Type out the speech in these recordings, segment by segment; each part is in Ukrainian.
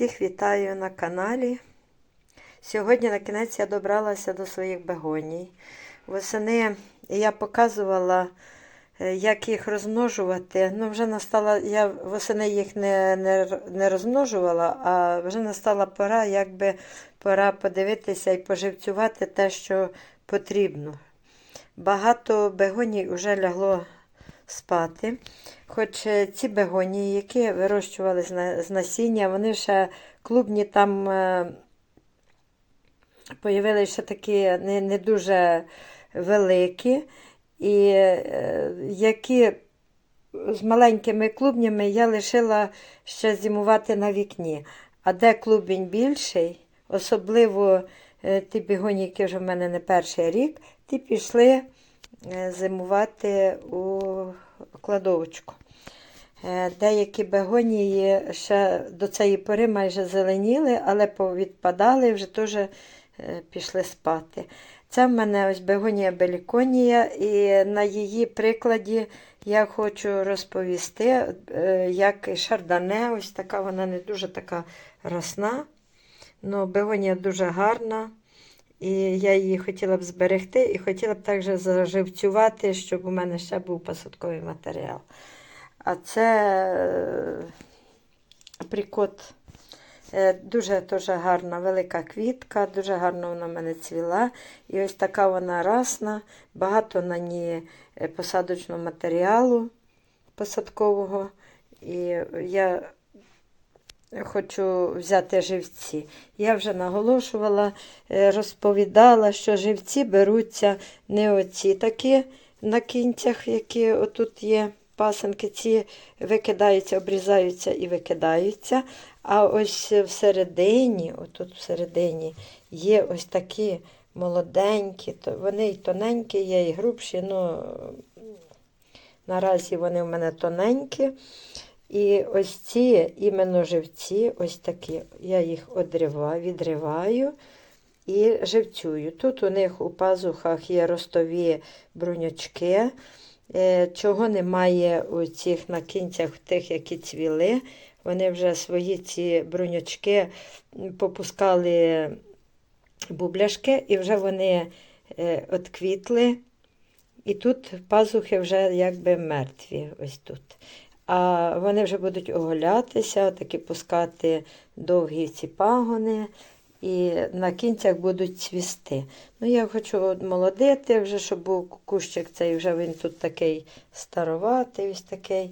Всіх вітаю на каналі. Сьогодні на кінець я добралася до своїх бегоній. Восени я показувала, е, як їх розмножувати. Ну, вже настала, я восени їх не, не, не розмножувала, а вже настала пора, якби пора подивитися і поживцювати те, що потрібно. Багато бегоній вже лягло спати. Хоч е, ці бегонії, які вирощували з насіння, вони ще клубні там е, появилися такі не, не дуже великі, і е, які з маленькими клубнями я лишила ще зимувати на вікні. А де клубінь більший, особливо ті бігоні, які вже в мене не перший рік, ті пішли зимувати у кладовочку. Е, Деякі бегонії ще до цієї пори майже зеленіли, але повідпадали, вже теж е, пішли спати. Це в мене ось бегонія беліконія, і на її прикладі я хочу розповісти, е, як і шардане, ось така вона не дуже така росна, але бегонія дуже гарна. І я її хотіла б зберегти і хотіла б також заживцювати, щоб у мене ще був посадковий матеріал. А це е, прикот. Е, Дуже гарна велика квітка, дуже гарно вона в мене цвіла. І ось така вона расна, багато на ній е, посадочного матеріалу посадкового. І я хочу взяти живці. Я вже наголошувала, е, розповідала, що живці беруться не оці такі на кінцях, які отут є пасенки, ці викидаються, обрізаються і викидаються. А ось всередині, отут всередині, є ось такі молоденькі, то вони і тоненькі, є, і грубші. Ну, наразі вони в мене тоненькі. І ось ці іменно живці, ось такі, я їх одриваю, відриваю і живцюю. Тут у них у пазухах є ростові бруньочки, е, чого немає у цих на кінцях тих, які цвіли. Вони вже свої ці бруньочки попускали бубляшки, і вже вони е, отквітли. І тут пазухи вже якби мертві. ось тут. А вони вже будуть оголятися, такі пускати довгі ці пагони, і на кінцях будуть цвісти. Ну, я хочу молодити, вже, щоб був кущик цей, вже він тут такий староватий, ось такий.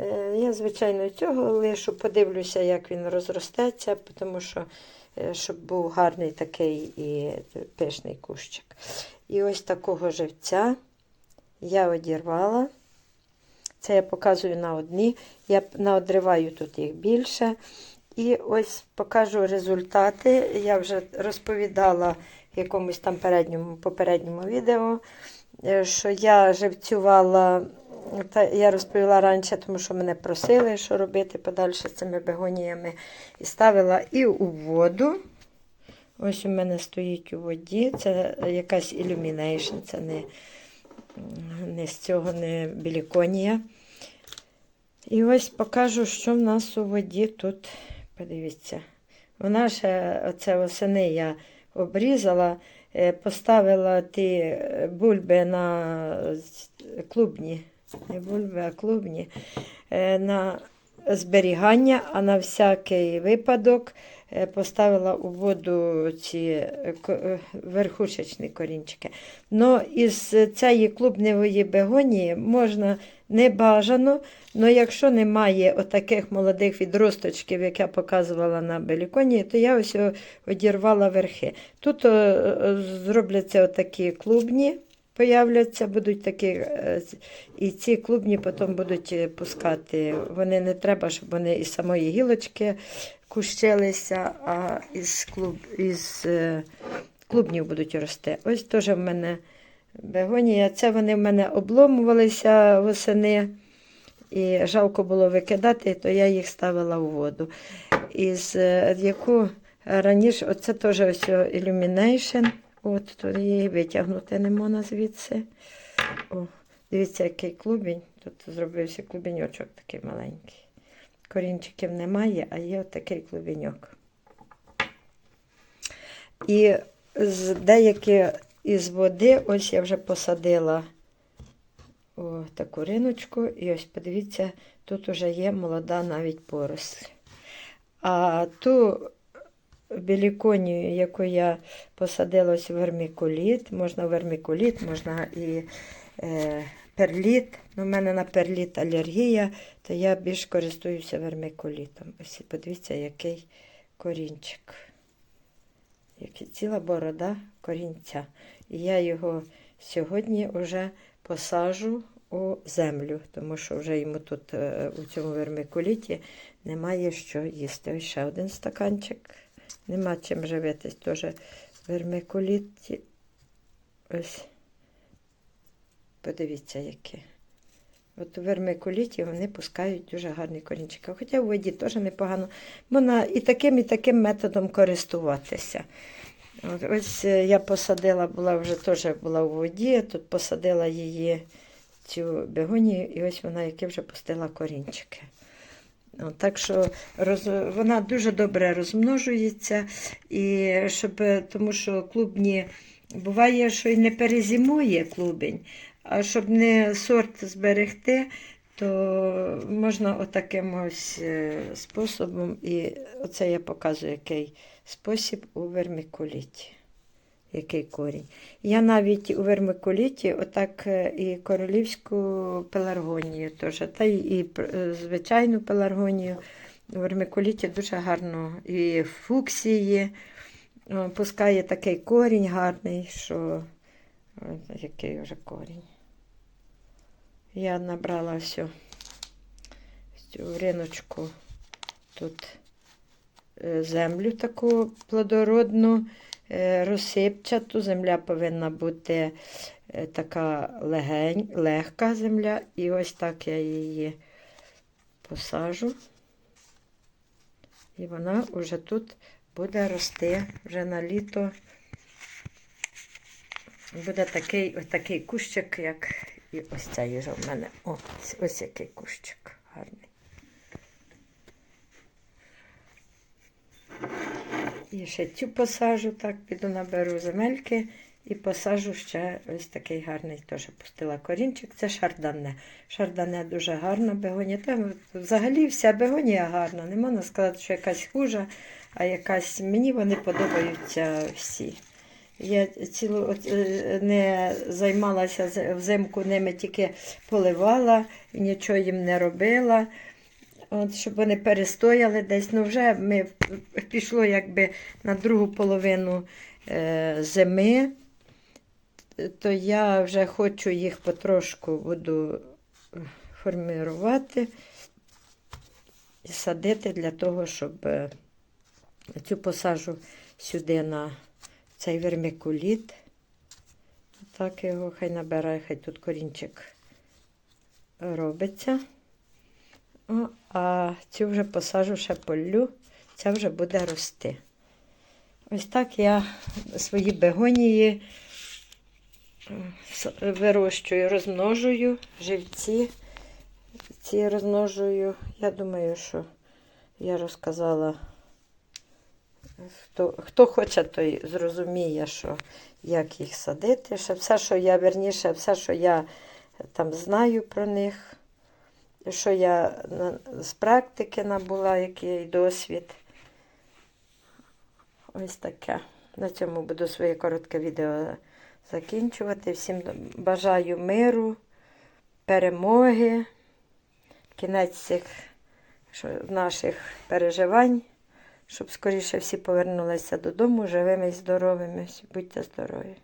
Е, Я, звичайно, цього лишу, подивлюся, як він розростеться, тому що е, щоб був гарний такий і пишний кущик. І ось такого живця я одірвала. Це я показую на одні. Я наодриваю тут їх більше. І ось покажу результати. Я вже розповідала в якомусь там передньому, попередньому відео, е, що я живцювала, та я розповіла раніше, тому що мене просили, що робити подальше з цими бегоніями. І ставила і у воду. Ось у мене стоїть у воді. Це якась ілюмінейшн, це не не з цього не біліконія. І ось покажу, що в нас у воді тут. Подивіться. Вона ще оце восени я обрізала, е, поставила ті е, бульби на клубні, не бульби, а клубні, е, на зберігання, а на всякий випадок е, поставила у воду ці е, е, верхушечні корінчики. Но із цієї клубневої бегонії можна не бажано, але якщо немає отаких молодих відросточків, як я показувала на беліконі, то я ось одірвала верхи. Тут зробляться отакі клубні, появляться, будуть такі, е, і ці клубні потім будуть е, пускати. Вони не треба, щоб вони із самої гілочки кущилися, а із, клуб, із е, клубнів будуть рости. Ось теж в мене бегонія. Це вони в мене обломувалися восени. І жалко було викидати, то я їх ставила у воду. Із яку раніше, оце теж ось Illumination. От тут її витягнути не можна звідси. О, дивіться, який клубінь. Тут зробився клубіньочок такий маленький. корінчиків немає, а є отакий клубеньок. І з деякі із води, ось я вже посадила о, таку риночку, і ось подивіться, тут вже є молода навіть поросль. А ту біліконію, яку я посадила ось в вермікуліт, можна вермікуліт, можна і е, перліт. Ну, У мене на перліт алергія, то я більш користуюся вермикулітом. Ось подивіться, який корінчик. Який ціла борода корінця. І я його сьогодні вже посажу у землю, тому що вже йому тут е, у цьому вермикуліті немає що їсти. Ось ще один стаканчик. Нема чим живитись. Теж вермикуліті. Ось. Подивіться, які. От у вермикуліті вони пускають дуже гарні корінчики. Хоча в воді теж непогано. Можна і таким, і таким методом користуватися. Ось е, я посадила, була вже теж була у воді, тут посадила її цю бегонію, і ось вона які вже пустила корінчики. Так що роз... вона дуже добре розмножується, і щоб, тому що клубні буває, що і не перезимує клубень, а щоб не сорт зберегти, то можна отаким ось е, способом, і оце я показую, який спосіб у вермикуліті. Який корінь. Я навіть у вермикуліті отак е, і королівську пеларгонію теж, та й і е, звичайну пеларгонію у вермикуліті дуже гарно. І фуксії пускає такий корінь гарний, що який вже корінь. Я набрала всю цю риночку тут е, землю таку плодородну, е, розсипчату. Земля повинна бути е, така легень, легка земля. І ось так я її посажу. І вона вже тут буде рости вже на літо. Буде такий ось такий кущик, як і ось цей вже в мене. О, ось який кущик гарний. І ще цю посажу, так, піду наберу земельки і посажу ще ось такий гарний, теж пустила корінчик. Це шардане. Шардане дуже гарна бегонія. Там взагалі вся бегонія гарна. Не можна сказати, що якась хужа, а якась мені вони подобаються всі. Я цілу е, не займалася взимку ними, тільки поливала, нічого їм не робила, от, щоб вони перестояли десь. Ну вже ми пішло якби на другу половину е, зими, то я вже хочу їх потрошку буду формувати і садити для того, щоб е, цю посажу сюди на цей вермикуліт. Так його хай набирає, хай тут корінчик робиться. О, а цю вже посажу ще полю, ця вже буде рости. Ось так я свої бегонії е, вирощую, розмножую живці. Ці розмножую. Я думаю, що я розказала. Хто, хто хоче, той зрозуміє, що як їх садити. Ще все, що я верніше, все, що я там знаю про них, що я з практики набула, який досвід. Ось таке. На цьому буду своє коротке відео закінчувати. Всім бажаю миру, перемоги, кінець цих наших переживань щоб скоріше всі повернулися додому живими і здоровими. Будьте здорові!